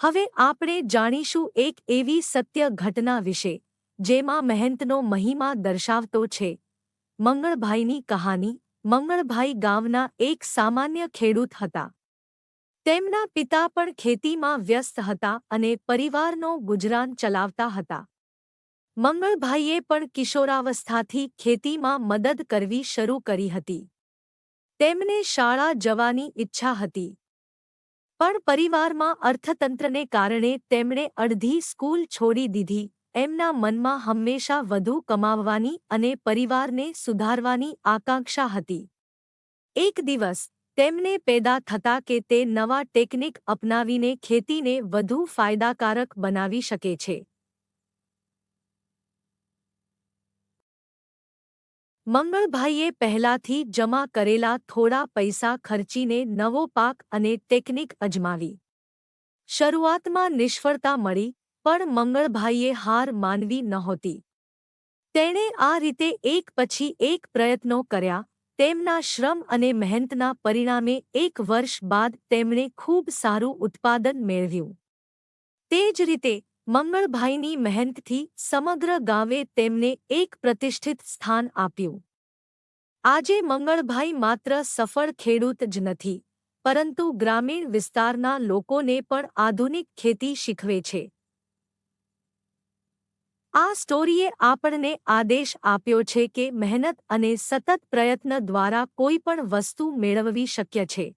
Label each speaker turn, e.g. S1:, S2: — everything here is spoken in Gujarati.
S1: હવે આપણે જાણીશું એક એવી સત્ય ઘટના વિશે, જેમાં મહેંતનો મહિમા દર્શાવતો છે. મંગળભાઈની કહાની, મંગળભાઈ ગામના એક સામાન્ય ખેડૂત હતા. તેમના પિતા પણ ખેતીમાં વ્યસ્ત હતા અને પરિવારનો ગુજરાન ચલાવતા હતા. મંગળભાઈએ પણ કિશોરાવસ્થાથી ખેતીમાં મદદ કરવી શરૂ કરી હતી. તેમને શાળા જવાની ઈચ્છા હતી. પણ પરિવારમાં અર્થતંત્રને કારણે તેમણે અડધી સ્કૂલ છોડી દીધી. એમના મનમાં હંમેશા વધુ કમાવવાની અને પરિવારને સુધારવાની આકાંક્ષા હતી. એક દિવસ, તેમને પેદા થતા કે તે નવા ટેકનિક અપનાવીને ખેતીને વધુ ફાયદાકારક બનાવી શકે છે. મંગળભાઈએ પહેલાથી જમા કરેલા થોડા પૈસા ખર્ચીને નવો પાક અને ટેકનિક અજમાવી. શરૂઆતમાં નિષ્ફળતા મળી, પણ મંગળભાઈએ હાર માનવી નહોતી. તેણે આ રીતે એક પછી એક પ્રયત્નો કર્યા, તેમના શ્રમ અને મહેનતના પરિણામે એક વર્ષ બાદ તેમણે ખૂબ સારું ઉત્પાદન મેળવ્યું. તે જ રીતે મંગળભાઈની મહેનતથી સમગ્ર ગામે તેમને એક પ્રતિષ્ઠિત સ્થાન આપ્યું. આજે મંગળભાઈ માત્ર સફળ ખેડૂત જ નથી, પરંતુ ગ્રામીણ વિસ્તારના લોકોને પણ આધુનિક ખેતી શીખવે છે. આ સ્ટોરીએ આપણને આદેશ આપ્યો છે કે મહેનત અને સતત પ્રયત્ન દ્વારા કોઈ પણ વસ્તુ મેળવવી શક્ય છે.